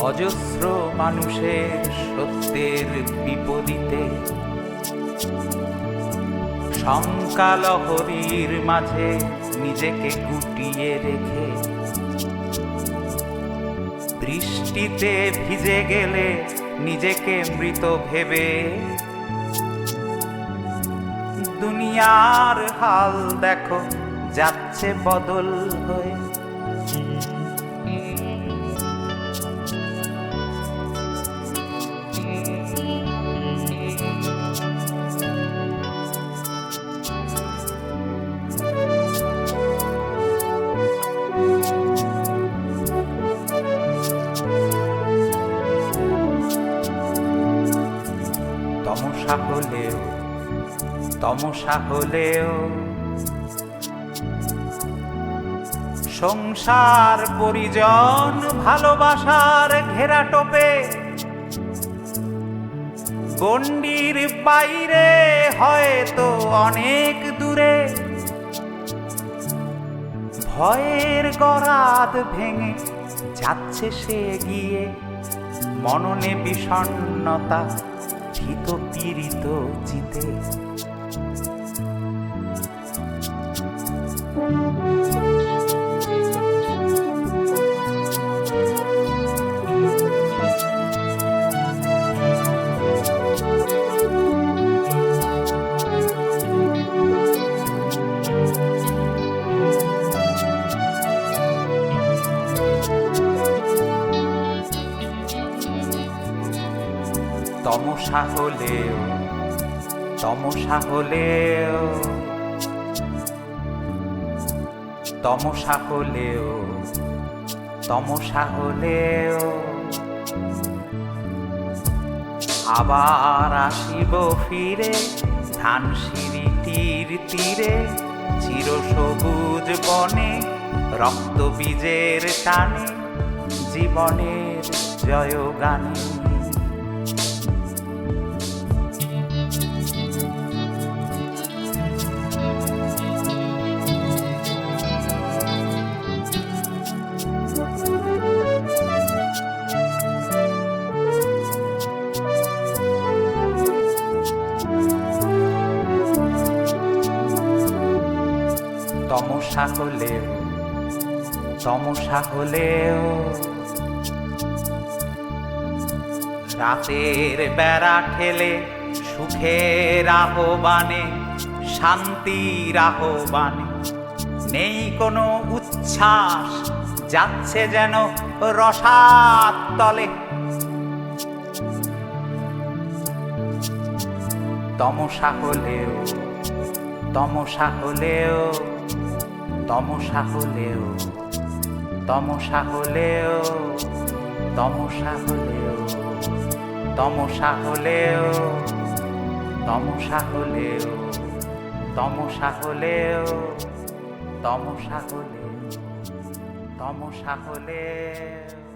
অজস্র মানুষের সত্যের বিপরীতে। শঙ্কালহরীর মাঝে নিজেকে গুটিয়ে রেখে। বৃষ্টিতে ভিজে গেলে নিজেকে মৃত ভেবে। দুনিয়ার হাল দেখো, যাচ্ছে বদল হয়ে। তমসা হলেও তমসা হলেও সংসার পরিজন ভালোবাসার ঘেরা টোপে গণ্ডির বাইরে হয়তো অনেক দূরে। ভয়ের গরাদ ভেঙে যাচ্ছে সে গিয়ে, মননে বিষণ্ণতা ভীত পীড়িত চিতে তমসা হলেও তমসা হলেও তমসা হলেও তমসা হলেও। আবার আসিব ফিরে, ধান সিঁড়িটির তীরে চির সবুজ বনে, রক্ত বীজের টানে, জীবনের জয় তমসা হলেও তমসা হলেও রাতের বেড়া ঠেলে সুখের আহ্বানে, শান্তির আহ্বানে নেই কোনো উচ্ছ্বাস, যাচ্ছে যেন রসাত তলে। তমসা হলেও তমসা হলেও তমসা হলেও তমসা হলেও তমসা হলেও তমসা হলেও তমসা হলেও তমসা হলেও তমসা হলেও তমসা হলেও।